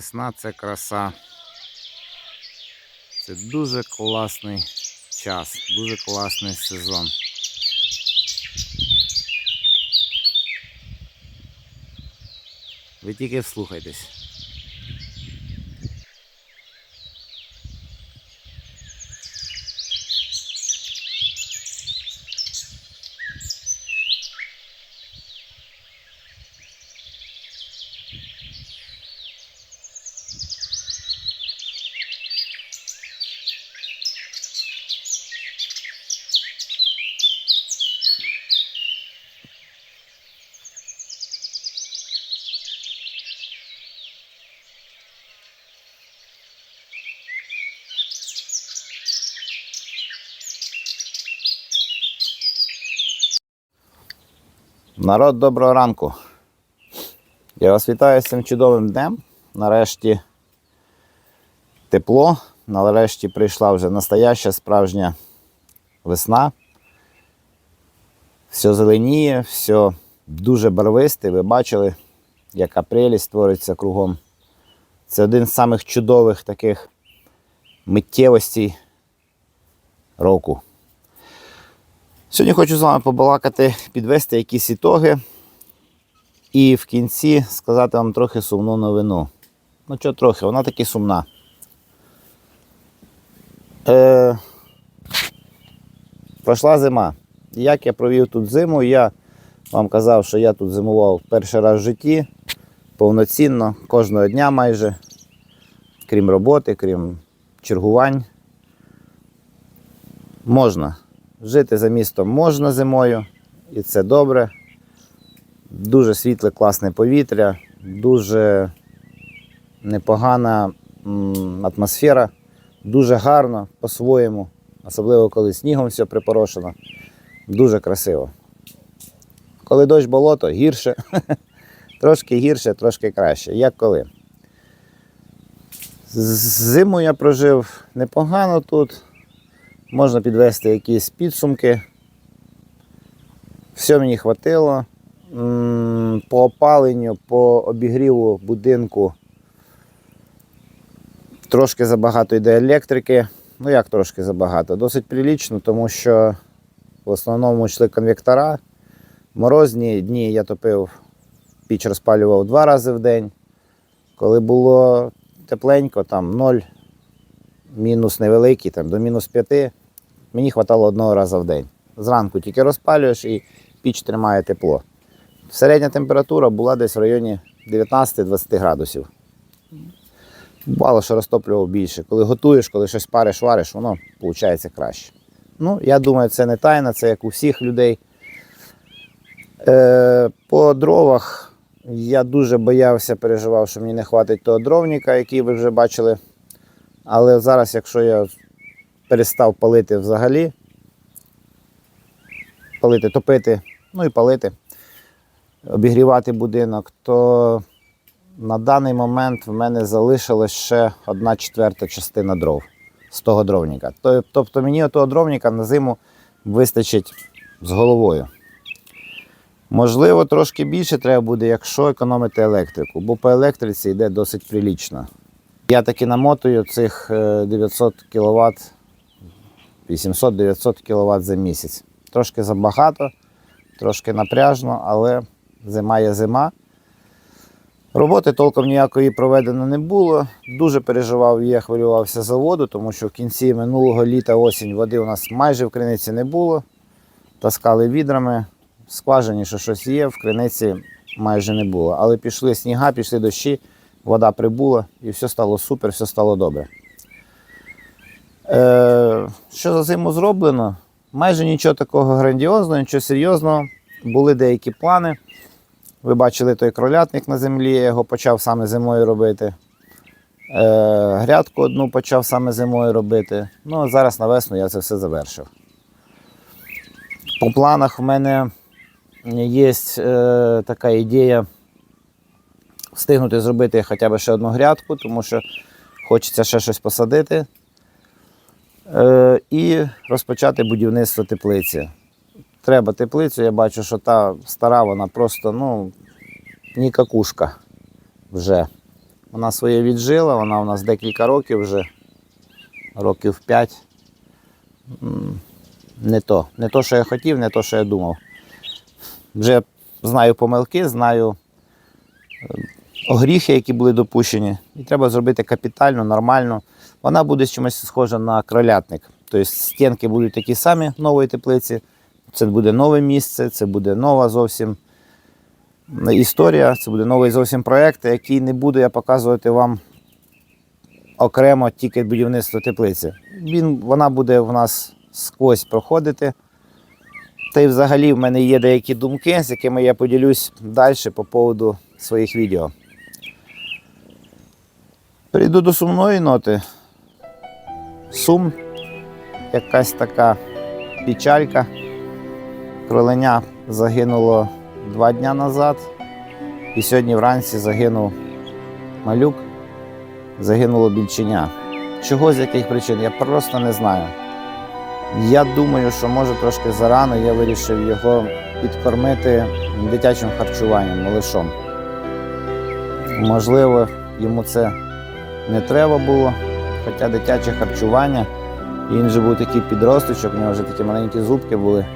весна це краса. Це дуже класний час, дуже класний сезон. Ви тільки вслухайтесь. Народ, доброго ранку. Я вас вітаю з цим чудовим днем. Нарешті тепло, нарешті прийшла вже настояща справжня весна. Все зеленіє, все дуже барвисте. Ви бачили, яка прелість твориться кругом. Це один з самих чудових таких миттєвостей року. Сьогодні хочу з вами побалакати, підвести якісь ітоги і в кінці сказати вам трохи сумну новину. Ну що трохи, вона таки сумна. Е, пройшла зима. Як я провів тут зиму, я вам казав, що я тут зимував перший раз в житті, повноцінно, кожного дня майже, крім роботи, крім чергувань. Можна. Жити за містом можна зимою, і це добре. Дуже світле, класне повітря, дуже непогана атмосфера, дуже гарно по-своєму, особливо коли снігом все припорошено. Дуже красиво. Коли дощ болото, гірше. трошки гірше, трошки краще. Як коли. Зиму я прожив непогано тут. Можна підвести якісь підсумки. Все мені хватило. По опаленню, по обігріву будинку трошки забагато йде електрики. Ну як трошки забагато? Досить прилічно, тому що в основному йшли конвектора. Морозні дні я топив, піч розпалював два рази в день. Коли було тепленько, там 0, мінус невеликий, там, до мінус 5, мені вистачало одного разу в день. Зранку тільки розпалюєш і піч тримає тепло. Середня температура була десь в районі 19-20 градусів. Бувало, що розтоплював більше. Коли готуєш, коли щось париш, вариш, воно виходить краще. Ну, я думаю, це не тайна, це як у всіх людей. Е, по дровах я дуже боявся, переживав, що мені не вистачить того дровника, який ви вже бачили. Але зараз, якщо я перестав палити взагалі, палити, топити, ну і палити, обігрівати будинок, то на даний момент в мене залишилась ще одна четверта частина дров з того дровника. Тобто мені того дровника на зиму вистачить з головою. Можливо, трошки більше треба буде, якщо економити електрику, бо по електриці йде досить прилічно. Я таки намотую цих е, 900 кВт, 800-900 кВт за місяць. Трошки забагато, трошки напряжно, але зима є зима. Роботи толком ніякої проведено не було. Дуже переживав я хвилювався за воду, тому що в кінці минулого літа осінь води у нас майже в криниці не було. Таскали відрами, скважині, що щось є, в криниці майже не було. Але пішли сніга, пішли дощі, вода прибула і все стало супер, все стало добре. Е, що за зиму зроблено? Майже нічого такого грандіозного, нічого серйозного. Були деякі плани. Ви бачили той кролятник на землі, я його почав саме зимою робити. Е, грядку одну почав саме зимою робити. Ну, а зараз на весну я це все завершив. По планах в мене є е, така ідея встигнути зробити хоча б ще одну грядку, тому що хочеться ще щось посадити. Е, і розпочати будівництво теплиці. Треба теплицю, я бачу, що та стара, вона просто ну, ні какушка вже. Вона своє віджила, вона у нас декілька років вже, років 5. Не то. Не то, що я хотів, не то, що я думав. Вже знаю помилки, знаю е, огріхи, які були допущені. І треба зробити капітально, нормально. Вона буде чимось схожа на кролятник. Тобто стінки будуть такі самі нової теплиці. Це буде нове місце, це буде нова зовсім історія, це буде новий зовсім проєкт, який не буду я показувати вам окремо тільки будівництво теплиці. Він, вона буде в нас сквозь проходити. Та й взагалі в мене є деякі думки, з якими я поділюсь далі по поводу своїх відео. Перейду до сумної ноти. Сум, якась така печалька. Кроленя загинуло два дні назад. І сьогодні вранці загинув малюк, загинуло більченя. Чого з яких причин, я просто не знаю. Я думаю, що може трошки зарано я вирішив його підкормити дитячим харчуванням, малишом. Можливо, йому це не треба було, хоча дитяче харчування, і він же був такий підросточок, у нього вже такі маленькі зубки були.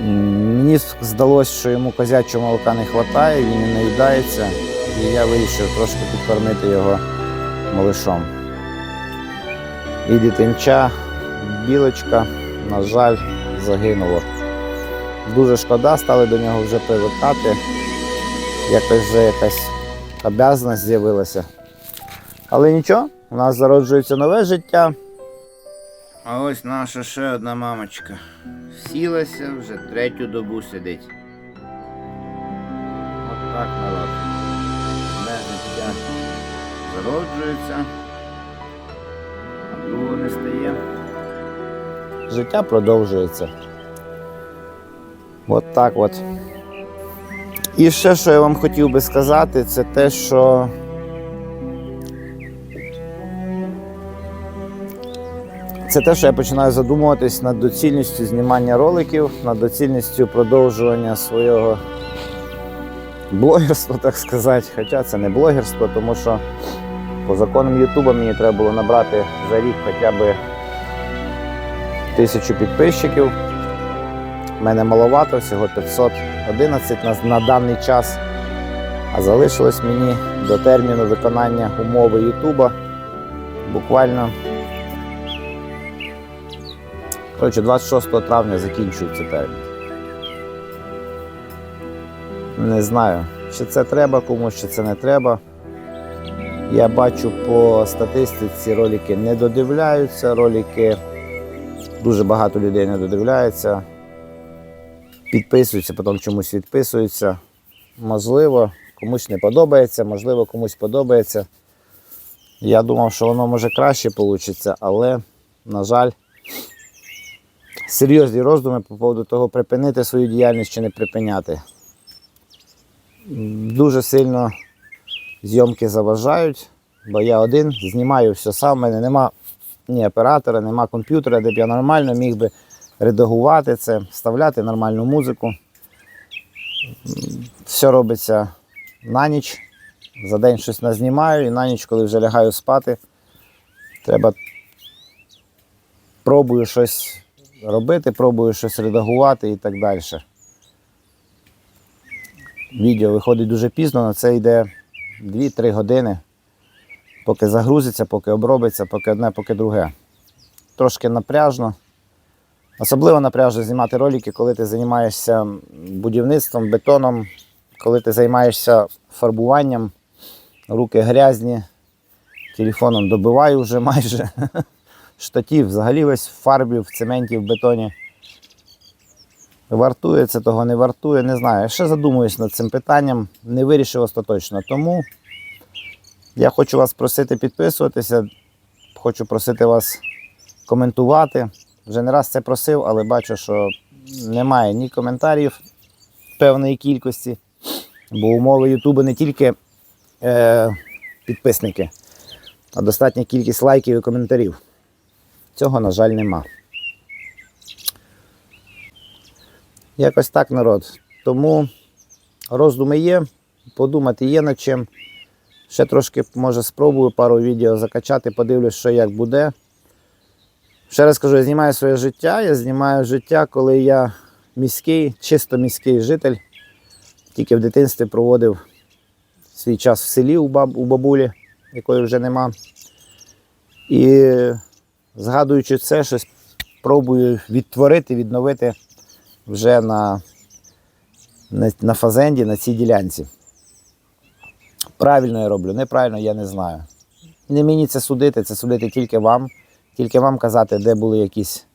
Мені здалося, що йому козячого молока не вистачає, він не наїдається, і я вирішив трошки підкормити його малишом. І дитинча, білочка, на жаль, загинуло. Дуже шкода, стали до нього вже привикати. Якось вже якась обязаність з'явилася. Але нічого, у нас зароджується нове життя. А ось наша ще одна мамочка. Сілася, вже третю добу сидить. От так народ. Одне життя зароджується, а другого не стає. Життя продовжується. От так от. І ще, що я вам хотів би сказати, це те, що Це те, що я починаю задумуватись над доцільністю знімання роликів, над доцільністю продовжування свого блогерства, так сказати. Хоча це не блогерство, тому що по законам Ютуба мені треба було набрати за рік хоча б тисячу підписчиків. У мене маловато, всього 511 на, на даний час. А залишилось мені до терміну виконання умови Ютуба буквально Коротше, 26 травня закінчується термін. Не знаю, чи це треба комусь, чи це не треба. Я бачу по статистиці, ролики не додивляються, ролики дуже багато людей не додивляються, підписуються, потім чомусь відписуються. Можливо, комусь не подобається, можливо, комусь подобається. Я думав, що воно може краще вийде, але, на жаль, серйозні роздуми по поводу того, припинити свою діяльність чи не припиняти. Дуже сильно зйомки заважають, бо я один знімаю все сам, у мене нема ні оператора, нема комп'ютера, де б я нормально міг би редагувати це, вставляти нормальну музику. Все робиться на ніч. За день щось назнімаю і на ніч, коли вже лягаю спати, треба пробую щось робити, пробую щось редагувати і так далі. Відео виходить дуже пізно, на це йде 2-3 години, поки загрузиться, поки обробиться, поки одне, поки друге. Трошки напряжно. Особливо напряжно знімати ролики, коли ти займаєшся будівництвом, бетоном, коли ти займаєшся фарбуванням, руки грязні, телефоном добиваю вже майже. Штатів взагалі весь в фарбі, в цементі, в бетоні. Вартує це того, не вартує, не знаю. Я ще задумуюсь над цим питанням, не вирішив остаточно. Тому я хочу вас просити підписуватися, хочу просити вас коментувати. Вже не раз це просив, але бачу, що немає ні коментарів певної кількості, бо умови Ютубу не тільки е, підписники, а достатня кількість лайків і коментарів. Цього, на жаль, нема. Якось так, народ. Тому роздуми є, подумати є над чим. Ще трошки, може, спробую пару відео закачати, подивлюсь, що як буде. Ще раз кажу, я знімаю своє життя. Я знімаю життя, коли я міський, чисто міський житель. Тільки в дитинстві проводив свій час в селі у, баб, у бабулі, якої вже нема. І згадуючи це, щось пробую відтворити, відновити вже на, на, на фазенді, на цій ділянці. Правильно я роблю, неправильно я не знаю. Не мені це судити, це судити тільки вам. Тільки вам казати, де були якісь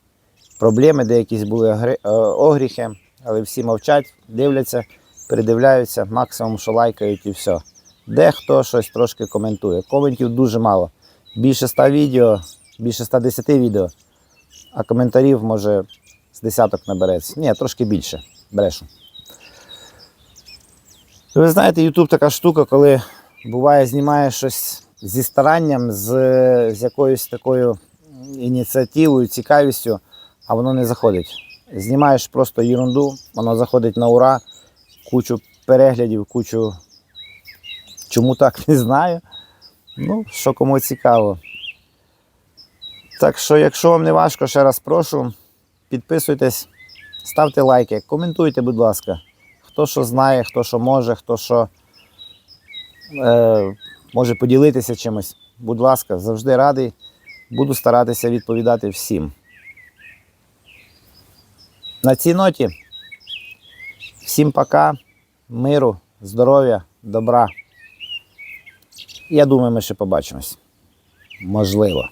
проблеми, де якісь були е, огріхи, але всі мовчать, дивляться, передивляються, максимум, що лайкають і все. Дехто щось трошки коментує. Коментів дуже мало. Більше 100 відео, більше 110 відео, а коментарів може з десяток набереться. Ні, трошки більше. Брешу. Ви знаєте, YouTube така штука, коли буває, знімаєш щось зі старанням, з, з якоюсь такою ініціативою, цікавістю, а воно не заходить. Знімаєш просто ерунду, воно заходить на ура, кучу переглядів, кучу. Чому так, не знаю. Ну, що кому цікаво. Так що, якщо вам не важко, ще раз прошу, підписуйтесь, ставте лайки, коментуйте, будь ласка. Хто що знає, хто що може, хто що е, може поділитися чимось. Будь ласка, завжди радий. Буду старатися відповідати всім. На цій ноті всім пока, миру, здоров'я, добра. Я думаю, ми ще побачимось. Можливо.